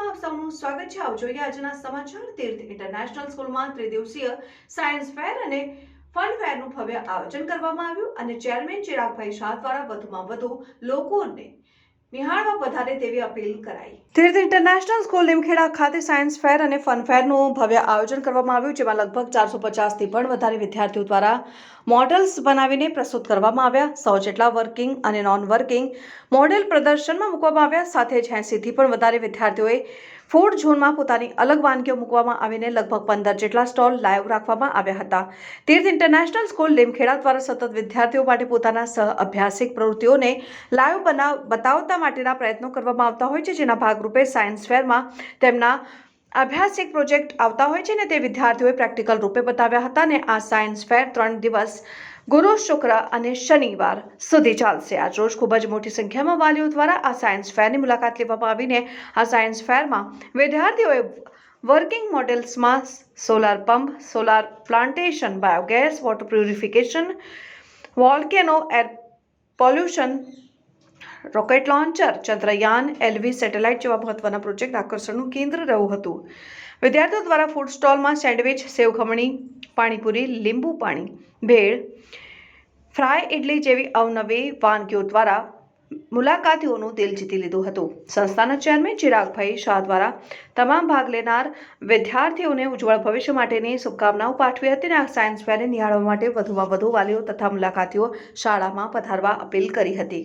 આપ સૌનું સ્વાગત છે. આવો આજના સમાચાર તીર્થ ઇન્ટરનેશનલ સ્કૂલમાં ત્રિદિવસીય સાયન્સ ફેર અને ફન ફેરનું ભવ્ય આયોજન કરવામાં આવ્યું અને ચેરમેન ચિરાગભાઈ શાહ દ્વારા વધુમાં વધુ લોકોને નિહાળવા વધારે તેવી અપીલ કરાઈ. તીર્થ ઇન્ટરનેશનલ સ્કૂલ લીમખેડા ખાતે સાયન્સ ફેર અને ફન ફેરનું ભવ્ય આયોજન કરવામાં આવ્યું, જેમાં લગભગ ચારસો પચાસથી પણ વધારે વિદ્યાર્થીઓ દ્વારા મોડલ્સ બનાવીને પ્રસ્તુત કરવામાં આવ્યા. સો જેટલા વર્કિંગ અને નોન વર્કિંગ મોડેલ પ્રદર્શનમાં મૂકવામાં આવ્યા. સાથે જ એંસીથી પણ વધારે વિદ્યાર્થીઓએ ફૂડ ઝોનમાં પોતાની અલગ વાનગીઓ મૂકવામાં આવીને લગભગ પંદર જેટલા સ્ટોલ લાઈવ રાખવામાં આવ્યા હતા. તીર્થ ઇન્ટરનેશનલ સ્કૂલ લીમખેડા દ્વારા સતત વિદ્યાર્થીઓ માટે પોતાના સહ અભ્યાસિક પ્રવૃત્તિઓને લાઈવ બનાવ બતાવતા માટેના પ્રયત્નો કરવામાં આવતા હોય છે. જેના ભાગરૂપે સાયન્સ ફેરમાં તેમના અભ્યાસિક પ્રોજેક્ટ આવતા હોય છે ને તે વિદ્યાર્થીઓએ પ્રેક્ટિકલ રૂપે બતાવ્યા હતા ને આ સાયન્સ ફેર ત્રણ દિવસ ગુરુ, શુક્ર અને શનિવાર સુધી ચાલશે. આજ રોજ ખૂબ જ મોટી સંખ્યામાં વાલીઓ દ્વારા આ સાયન્સ ફેરની મુલાકાત લેવામાં આવીને આ સાયન્સ ફેરમાં વિદ્યાર્થીઓએ working મોડેલ્સમાં solar pump, solar plantation, biogas, water purification, volcano, air pollution rocket launcher Chandrayaan LV satellite જેવા મહત્વના પ્રોજેક્ટ આકર્ષણનું કેન્દ્ર રહ્યું હતું. વિદ્યાર્થીઓ દ્વારા ફૂડ સ્ટોલમાં સેન્ડવિચ સેવ ખમણી, પાણીપુરી, લીંબુ પાણી, ભેળ ફ્રાય ઇડલી જેવી અવનવી વાનગીઓ દ્વારા મુલાકાતીઓનું દિલ જીતી લીધું હતું. સંસ્થાના ચેરમેન ચિરાગભાઈ શાહ દ્વારા તમામ ભાગ લેનાર વિદ્યાર્થીઓને ઉજ્જવળ ભવિષ્ય માટેની શુભકામનાઓ પાઠવી હતી અને આ સાયન્સ ફેરને નિહાળવા માટે વધુમાં વધુ વાલીઓ તથા મુલાકાતીઓ શાળામાં પધારવા અપીલ કરી હતી.